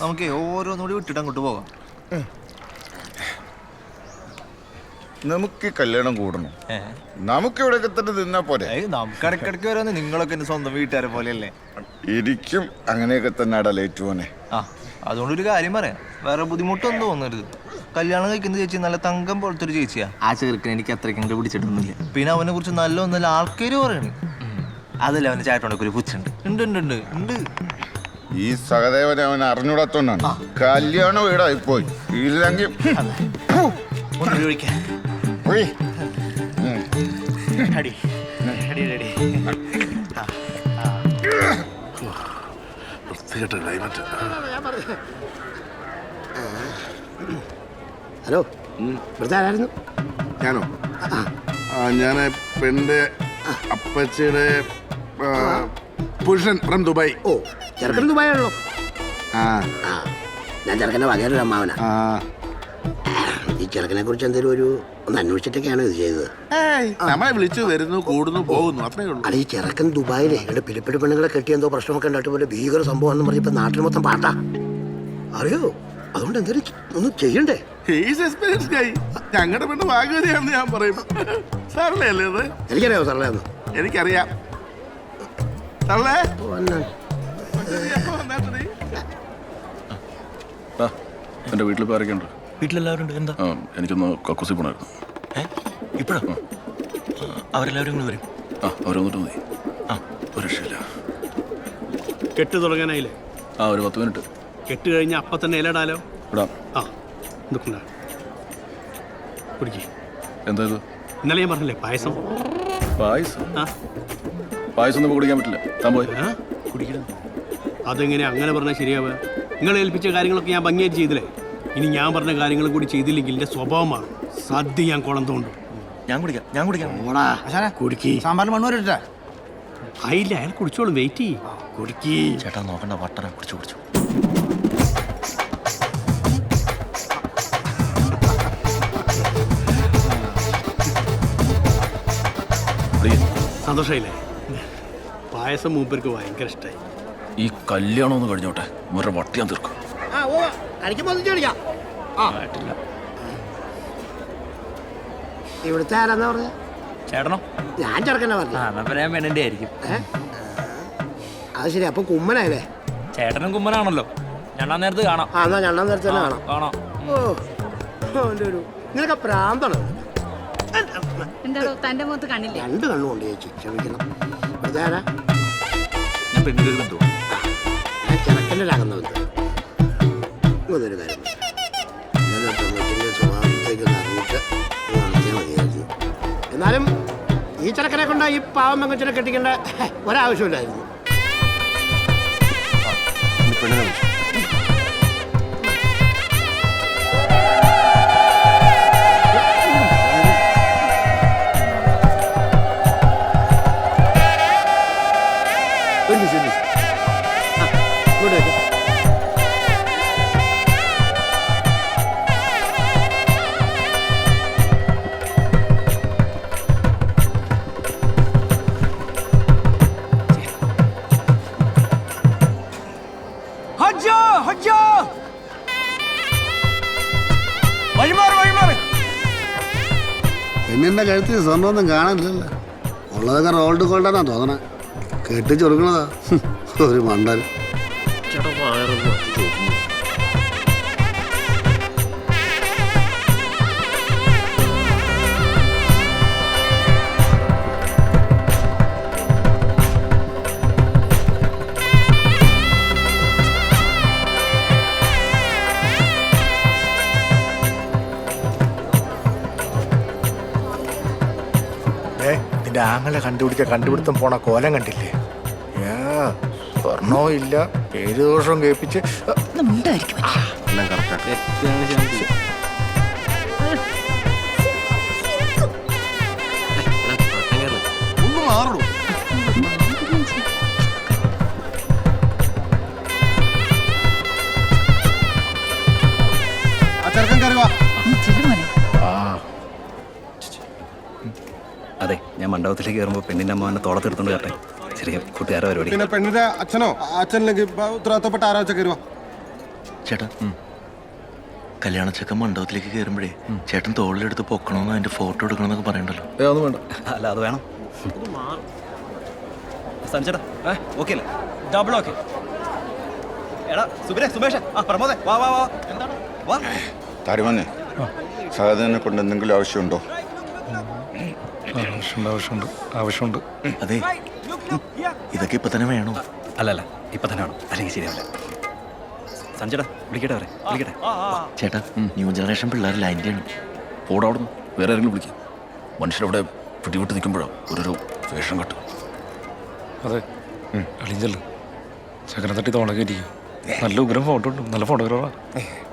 നമുക്ക് ഓരോന്നുകൂടി വിട്ടിട്ട് അങ്ങോട്ട് പോകാം. നമുക്ക് കല്യാണം കൂടണം. നമുക്ക് ഇവിടെ തന്നെ നിന്നാ പോരെ? നമുക്ക് ഇടയ്ക്കിടയ്ക്ക് വരാന്ന് നിങ്ങളൊക്കെ എന്റെ സ്വന്തം വീട്ടുകാരെ പോലെയല്ലേ? ഇരിക്കും അങ്ങനെയൊക്കെ തന്നെ അടലേറ്റ് പോനെ ആ അതുകൊണ്ടൊരു കാര്യം പറയാം. വേറെ ബുദ്ധിമുട്ടൊന്നും തോന്നരുത്. കല്യാണം കഴിക്കുന്ന ചേച്ചി നല്ല തങ്കം പോലത്തെ ഒരു ചേച്ചിയാ. ആ ചെറുക്കൻ എനിക്ക് അത്രയ്ക്ക് പിടിച്ചിട്ടൊന്നുമില്ല. പിന്നെ അവനെ കുറിച്ച് നല്ല ഒന്നല്ല ആൾക്കാര് പറയണ്. അതല്ല അവന്റെ ചാട്ടോണ്ടൊക്കെ ഒരു പുച്ഛുണ്ട്. ഉണ്ട് ഉണ്ട് ഉണ്ട് ഉണ്ട്. ഈ സഹദേവനെ അവൻ അറിഞ്ഞൂടാത്തോണ്ടാണ്. കല്യാണ വീടായി പോയി. ഇല്ലെങ്കിൽ ഹലോ. ഇവിടുത്തെ ആരായിരുന്നു? ഞാനോ? ആ. ഞാൻ പെണ്ണിന്റെ അപ്പച്ചിയുടെ പുരുഷൻ ഫ്രം ദുബായ് ഓ. ചെറുക്കൻ ദുബായാണല്ലോ ആ. ആ ഞാൻ ചെറുക്കന്റെ വകയൊരു അമ്മാവനാ. ആ. ഈ ചെറുക്കനെ കുറിച്ച് എന്തെങ്കിലും ഒരു ഒന്ന് അന്വേഷിച്ചിട്ടൊക്കെയാണ് ഇത് ചെയ്തത്? ഏയ്, നമ്മളെ വിളിച്ചു വരുന്നു കൂടുന്നു പോകുന്നു അത്രേ ഉള്ളൂ. അല്ല ഈ ചെറുക്കൻ ദുബായിലെ ഇവിടെ പിലിപ്പിടി പെണ്ണുങ്ങളെ കെട്ടി എന്തോ പ്രശ്നമൊക്കെ ഉണ്ടായിട്ട് പോലെ ഭീകര സംഭവം എന്ന് ഇപ്പൊ നാട്ടിൽ മൊത്തം പാട്ടാ. അറിയോ? അതുകൊണ്ട് എന്തെങ്കിലും ഒന്നും ചെയ്യണ്ടേ? ഹീസ് എക്സ്പീരിയൻസ് ആയി ഞങ്ങളുടെ പെണ്ണ് ഭാഗ്യവതിയാണെന്ന് ഞാൻ പറയും. സാറല്ലേ അല്ലേ അത് എനിക്കറിയാമോ സാറേ ഒന്ന് എനിക്കറിയാം. സാറല്ലേ ഓ, എന്നാ? എന്റെ വീട്ടിൽ ഇപ്പോൾ ആരൊക്കെയുണ്ട്? വീട്ടിലെല്ലാവരും ഉണ്ട്. എന്താ? ആ എനിക്കൊന്ന് കക്കൂസി പോണായിരുന്നു. ഏ? ഇപ്പോഴോ? അവരെല്ലാവരും കൂടി വരും. ആ അവർ വന്നിട്ട് മതി. ആ. ഒരു രക്ഷയില്ല. കെട്ട് തുടങ്ങാനായില്ലേ? ആ ഒരു പത്ത് മിനിറ്റ്. കെട്ട് കഴിഞ്ഞ അപ്പം തന്നെ ഇലടാലോ ഇടാം. ആ ഇതൊക്കെ കുടിക്കേ. എന്താ ഇത്? ഇന്നലെ ഞാൻ പറഞ്ഞില്ലേ പായസം? പായസം? ആ. പായസം ഒന്നും കുടിക്കാൻ പറ്റില്ല. താൻ പോയി. ആ? കുടിക്കണം. അതെങ്ങനെ? അങ്ങനെ പറഞ്ഞാൽ ശരിയാവുക നിങ്ങൾ ഏൽപ്പിച്ച കാര്യങ്ങളൊക്കെ ഞാൻ ഭംഗിയായിട്ട് ചെയ്തില്ലേ? ഇനി ഞാൻ പറഞ്ഞ കാര്യങ്ങളും കൂടി ചെയ്തില്ലെങ്കിൽ എന്റെ സ്വഭാവമാണ് സദ്യ ഞാൻ കുളം തോണ്ടും ഞാൻ കുടിക്കാം ഞാൻ കുടിക്കാം. കുടുക്കി. സാമ്പാർ മണ്ണ് വരട്ടെ ആയില്ല അയാൾ കുടിച്ചോളും. വെയിറ്റ് ചെയ്യും. കുടുക്കി. ചേട്ടാ നോക്കണ്ട വട്ടന കുടിച്ചു കുടിച്ചു. സന്തോഷമായില്ലേ പായസം മൂപ്പർക്ക് ഭയങ്കര ഇഷ്ടമായി ഈ കല്യാണം ഒന്ന് കഴിഞ്ഞോട്ടെ? മുറ വട്ടിയാൻ തീർക്കും. ഇവിടുത്തെ ആരാന്നാ പറഞ്ഞത് ചേട്ടനോ? ഞാൻ ചെറുക്കനെ പറഞ്ഞു. ഞാൻ പെണ്ണിന്റെ ആയിരിക്കും. അത് ശരി അപ്പൊ കുമ്മനായല്ലേ ചേട്ടനും കുമ്മനാണല്ലോ. രണ്ടാം നേരത്ത് കാണാം. ആ എന്നാ രണ്ടാം നേരത്തെ തന്നെ കാണാം. കാണാം. ഓ അവന്റെ ഒരു നിനക്ക് പ്രാന്താണ്? എന്താടോ തന്റെ മുഖത്ത് കണ്ണില്ല? രണ്ട് കണ്ണുകൊണ്ട് ചേച്ചി. ക്ഷമിക്കണം. ഇവിടുത്തെ ഞാൻ പെണ്ണിന്റെ ഒരു ബന്ധുവാ ഞാൻ ചെറുക്കന്റെ രാകുന്ന ഇങ്ങനൊരു കാര്യം ഇന്നലെ പെൺകൊച്ചിന്റെ സ്വഭാവത്തേക്ക് ഒന്ന് അറിഞ്ഞിട്ട് ഒന്ന് നടത്തിയാൽ മതിയായിരുന്നു. എന്നാലും ഈ ചെറുക്കനെ കൊണ്ട് ഈ പാവം പെങ്കൊച്ചിനെ കെട്ടിക്കേണ്ട ഒരാവശ്യമില്ലായിരുന്നു. ഒരു പെണ്ണിന്റെ കഴുത്തിൽ സ്വർണമൊന്നും കാണാനില്ലല്ലോ. ഉള്ളതൊക്കെ റോൾഡ് ഗോൾഡാണെന്നാണ് തോന്നണേ. കെട്ടിച്ചൊടുക്കണതാ. ഒരു മണ്ടൻ. ആങ്ങളെ കണ്ടുപിടിച്ച കണ്ടുപിടുത്തം പോണ കോലം കണ്ടില്ലേ? ഏ, സ്വർണവും ഇല്ല. ഏഴു ദോഷവും കേൾപ്പിച്ച്. എല്ലാം ഒന്ന് മാറുള്ളൂ അതെ ഞാൻ മണ്ഡപത്തിലേക്ക് കയറുമ്പോൾ പെണ്ണിന്റെ എന്നെ തോളത്തെടുത്തോണ്ട് കേട്ടെ. ചെറിയ കൂട്ടുകാരെ പരിപാടി പിന്നെ പെണ്ണിന്റെ അച്ഛനോ? അച്ഛനില്ലെങ്കിൽ ഉത്തരവാദിത്തപ്പെട്ട ആരാച്ച കയറുക ചേട്ടാ കല്യാണ ചെക്കൻ മണ്ഡപത്തിലേക്ക് കയറുമ്പോഴേ ചേട്ടൻ തോളിലെടുത്ത് പൊക്കണമെന്ന് അതിന്റെ ഫോട്ടോ എടുക്കണമെന്നൊക്കെ പറയണ്ടല്ലോ. ഏ ഒന്നും വേണ്ട. അല്ല അത് വേണം. സഞ്ചേട്ടാ ഓക്കെ അല്ലേ? ഡബിൾ ഓക്കെ എടാ സുബിരെ സുമേഷ് ആ പ്രമോദേ വാ വാ വാ. എന്താണ്? വാ. സാധനെ കൊണ്ട് എന്തെങ്കിലും ആവശ്യമുണ്ടോ? ആവശ്യമുണ്ട് ആവശ്യമുണ്ട് ആവശ്യമുണ്ട്. അതെ. ഇതൊക്കെ ഇപ്പൊ തന്നെ വേണോ? അല്ലല്ല അല്ല ഇപ്പൊ തന്നെ വേണം. അല്ലെങ്കിൽ ശരിയാവില്ല. സഞ്ചേട്ടാ വിളിക്കട്ടെ അവരെ വിളിക്കട്ടെ. ചേട്ടാ ന്യൂ ജനറേഷൻ പിള്ളേർ ലൈന്റെയാണ് പോടാ അവിടെ വേറെ ആരെങ്കിലും വിളിക്കാം. മനുഷ്യരവിടെ പിടിവിട്ട് നിൽക്കുമ്പോഴോ ഓരോരോ വേഷം കെട്ടും അതെ. അളിഞ്ചൽ ചക്കനെ തട്ടി തോണക്കേറ്റിക്കും നല്ല ഉഗ്രം ഫോട്ടോ ഉണ്ട്. നല്ല ഫോട്ടോഗ്രാഫാ ആ. ചെല്ലുന്നു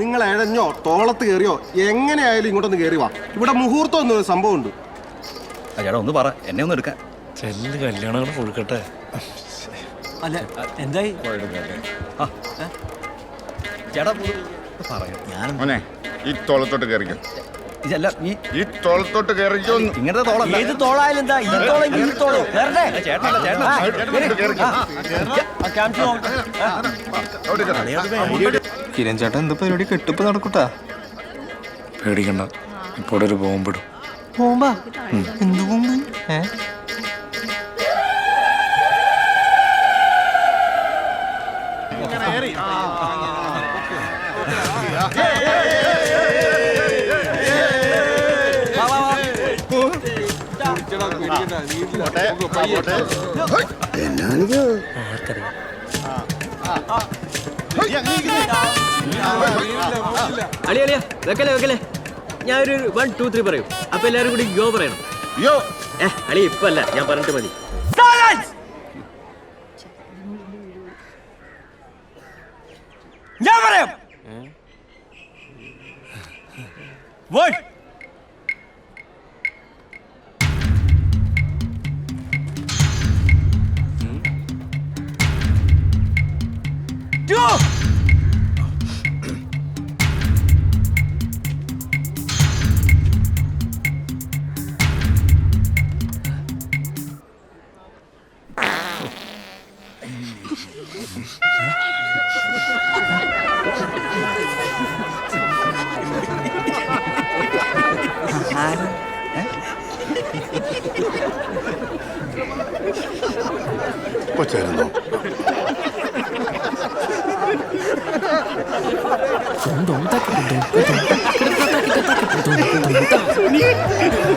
നിങ്ങൾ എഴഞ്ഞോ തോളത്ത് കയറിയോ എങ്ങനെയായാലും ഇങ്ങോട്ടൊന്ന് കയറി വാ ഇവിടെ മുഹൂർത്തം ഒന്നും സംഭവം ഉണ്ട് ആ ചേട്ടാ ഒന്ന് പറ എന്നെ ഒന്ന് എടുക്കാൻ ചെല്ല് കല്യാണങ്ങൾ കൊടുക്കട്ടെ അല്ല എന്തായി? ചേട്ടാ പറയാം ഞാൻ മോനെ ഈ തോളത്തോട്ട് കയറിക്കോ ഇതല്ല ഈ ഈ തോളത്തോട്ട് കയറിക്കോ. ഇങ്ങനത്തെ തോളം ഏത് തോളായാലും എന്താ ഈ തോളം ഈ തോളം കേറട്ടെ ചേട്ടനല്ല ചേട്ടനാ കിരൺ ചേട്ടൻ എന്ത് പരിപാടി കെട്ടിപ്പ് നടക്കൂട്ടാ? പേടിക്കണ്ട. ഇപ്പോൾ ഒരു ബോംബിടും ബോംബാ? എന്ത് ബോംബ്? ഏ? എന്നാണിത്? അളി അളിയ വെക്കല്ലേ വെക്കല്ലേ? ഞാൻ ഒരു വൺ ടു ത്രീ പറയും. അപ്പൊ എല്ലാരും കൂടി യോ പറയണം. യോ. ഏ അളി ഇപ്പൊ അല്ല ഞാൻ പറഞ്ഞിട്ട് മതി. ഞാൻ പറയാം. One.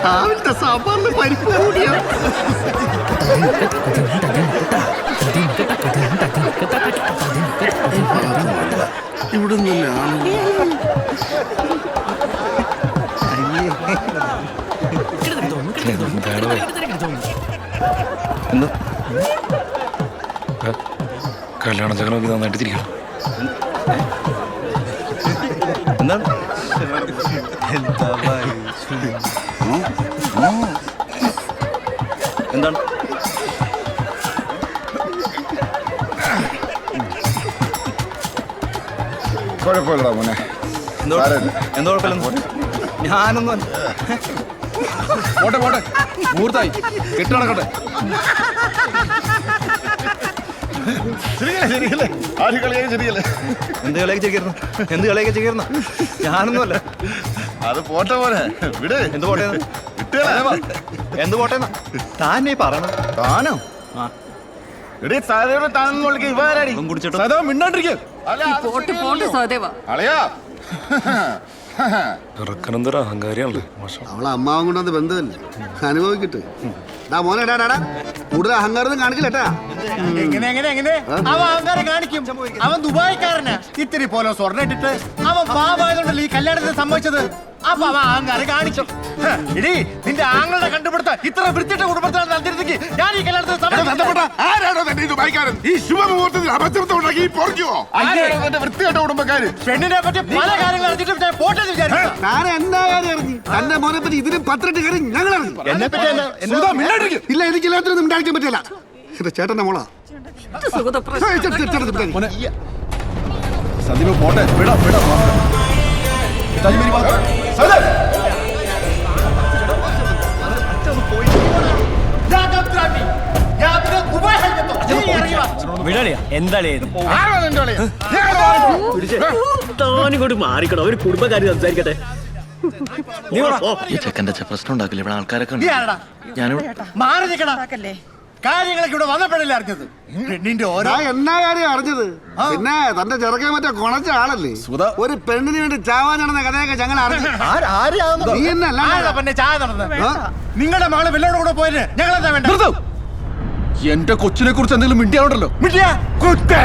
രാവിലത്തെ സാമ്പാറിന് പരിപ്പ് കൂടിയാ. ഇവിടെ നിന്നാണ് എന്താ? കല്യാണ ചക്കനെ നോക്കി നന്നായിട്ട് തിരിക്കണം എന്താണ്? എന്താണ്? കുഴപ്പമില്ലടാ മോനെ. എന്തോ. എന്തോ കുഴപ്പമില്ല? ഞാനൊന്നും. പോട്ടെ പോട്ടെ. മുഹൂർത്തായി. കെട്ട് നടക്കട്ടെ. ശരിയല്ലേ ശരിയല്ലേ? ആര് കളിയായി ശരിയല്ലേ? എന്ത് കളിയൊക്കെ ചെയ്യരുന്നു എന്ത് കളിയൊക്കെ ചെയ്യരുന്നു ഞാനൊന്നുമല്ല. അത് പോട്ടെ പോലെ വിട്. എന്ത് പോട്ടെ. എന്ത് പോട്ടെ താനേ പറയണം. താനോ? ആ. എടീ സാധനം താനെന്ന് വിളിക്കുക ഇവാരാടി കുടിച്ചിട്ട്? സദാ മിണ്ടാണ്ടിരിക്കുക അല്ല പോട്ട് പോട്ട് സഹദേവ. അളയാ. ഇറക്കനെന്തൊരു അഹങ്കാരിയാണല്ലേ? മോശം. അവളെ അമ്മാവൻ കൊണ്ടത് ബന്ധമല്ലേ. അനുഭവിക്കട്ടെ. ഡാ മോനെ ഡാ കൂടുതൽ അഹങ്കാരം കാണിക്കില്ലട്ടാ എങ്ങനെ എങ്ങനെ എങ്ങനെ അവൻ അഹങ്കാരം കാണിക്കും. അവൻ ദുബായിക്കാരനാ. ഇത്തിരി പോലെ സ്വർണ ഇട്ടിട്ട് അവൻ പാവായതുകൊണ്ടല്ലേ ഈ കല്യാണത്തിന് സംഭവിച്ചത് അപ്പൊ അവൻ അഹങ്കാരം കാണിച്ചു ഇനി നിന്റെ ആങ്ങളുടെ കണ്ടുപിടുത്ത ഇത്ര വൃത്തിയുടെ കുടുംബത്തിലാണ് നടത്തിയിരുന്നെങ്കിൽ ഞാൻ ഈ കല്യാണത്തിന് തന്നെ വായിക്കാരൻ ഈ ശുഭമുഹൂർത്തത്തിൽ അബദ്ധം ഉണ്ടാക്കി ഈ പൊറയ്ക്കുവോ വൃത്തിയായിട്ട കുടുംബക്കാര്. പെണ്ണിനെ പറ്റി പല കാര്യങ്ങൾ അറിഞ്ഞിട്ടും ഞാൻ പോട്ടെന്ന് വിചാരിച്ചു ഞാൻ എന്താ കാര്യം അറിഞ്ഞു? തന്റെ മോനെ പറ്റി ഇതിനും പത്രട്ട് കയറി ഞങ്ങൾ അറിഞ്ഞു. എന്നെ പറ്റി ഇല്ല എനിക്ക് എല്ലാത്തിനും ഉണ്ടാക്കാൻ പറ്റില്ല. എന്റെ ചേട്ടന്റെ മോളാ. സന്ദീപ് പോട്ടെ വിടാം വിടാം താനിങ്ങോട്ട് മാറിക്കണോ ഒരു കുടുംബക്കാരി സംസാരിക്കട്ടെ. ഈ ചെക്കന്റെ പ്രശ്നം ഉണ്ടാക്കില്ല. ഇവിടെ ആൾക്കാരൊക്കെ ഞാനിവിടെ മാറി നിൽക്കടാ. കാര്യങ്ങളൊക്കെ ഇവിടെ വന്നപ്പോഴല്ലേ അറിഞ്ഞത്? നിന്റെ ഓരോ ഞാൻ എന്നാ കാര്യം അറിഞ്ഞത്? പിന്നെ തന്റെ ചെറുക്കൻ മറ്റേ കൊണച്ച ആളല്ലേ? ഒരു പെണ്ണിന് വേണ്ടി ചാവാൻ നടന്ന കഥയൊക്കെ ഞങ്ങൾ അറിഞ്ഞു. നിങ്ങളുടെ മകൾ വെല്ലോടെ കൂടെ പോയിട്ട് ഞങ്ങൾ എന്താ വേണ്ട എന്റെ കൊച്ചിനെ കുറിച്ച് എന്തെങ്കിലും മിണ്ടിയാവുണ്ടല്ലോ മിണ്ടിയാ? കുത്ത്.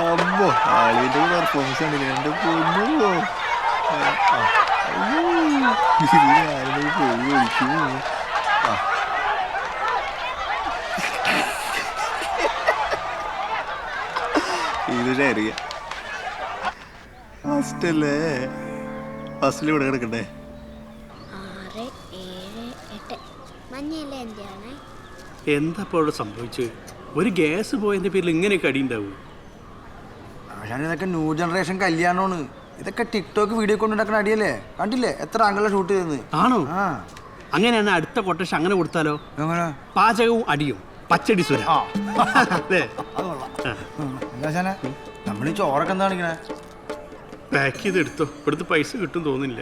അമ്മോ ആളിന്റെ പെർഫോമൻസ് കണ്ടില്ല? എന്റെ പൊന്നോ. പോയി ഒഴിക്കും ഇത് ശരിയ. ഫസ്റ്റ് അല്ലേ ഫസ്റ്റിൽ ഇവിടെ കിടക്കണ്ടേ? ആറ് ഏഴ് എട്ട്. മഞ്ഞയല്ലേ എന്റെ ആണേ എന്താ ഇപ്പോൾ ഇവിടെ സംഭവിച്ചത്? ഒരു ഗ്യാസ് പോയതിന്റെ പേരിൽ ഇങ്ങനെയൊക്കെ അടി ഉണ്ടാവും? ആശാനെ ഇതൊക്കെ ന്യൂ ജനറേഷൻ കല്യാണമാണ്. ഇതൊക്കെ ടിക്ടോക്ക് വീഡിയോ കൊണ്ട് നടക്കുന്ന അടിയല്ലേ? കണ്ടില്ലേ? എത്ര ആംഗിളെ ഷൂട്ട് ചെയ്തെന്ന് ആണോ? ആ. അങ്ങനെയാണ് അടുത്ത കൊട്ടേഷൻ അങ്ങനെ കൊടുത്താലോ? എങ്ങനെ? പാചകവും അടിയും. പച്ചടി സ്വര. അല്ലേ? ആശാനെ? നമ്മൾ ഈ ചോറൊക്കെ എന്താ കാണിക്കണേ? പാക്ക് ചെയ്തെടുത്തോ. ഇവിടുത്തെ പൈസ കിട്ടും തോന്നില്ല